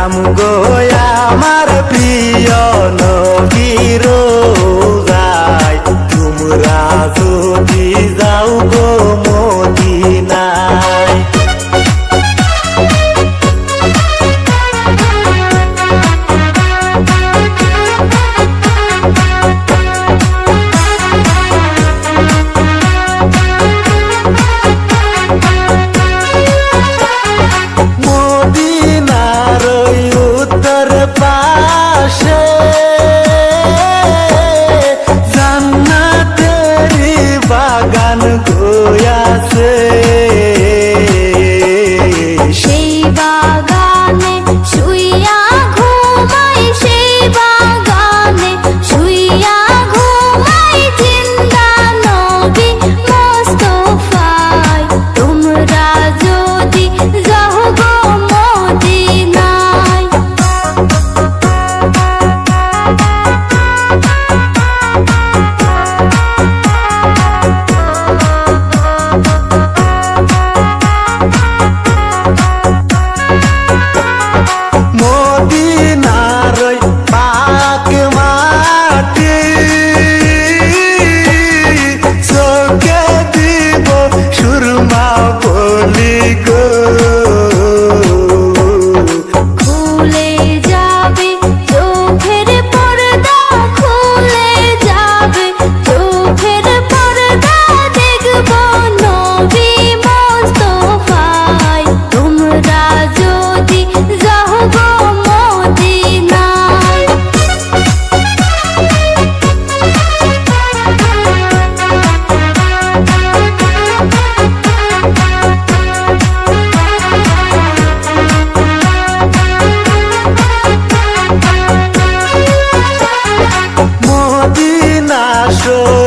নাম গো আমার প্রিয় নবীর আসে so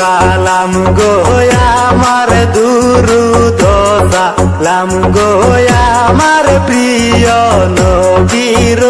সালাম গোয়া আমার দুরুদ সালাম গোয়া আমার প্রিয় নবীর।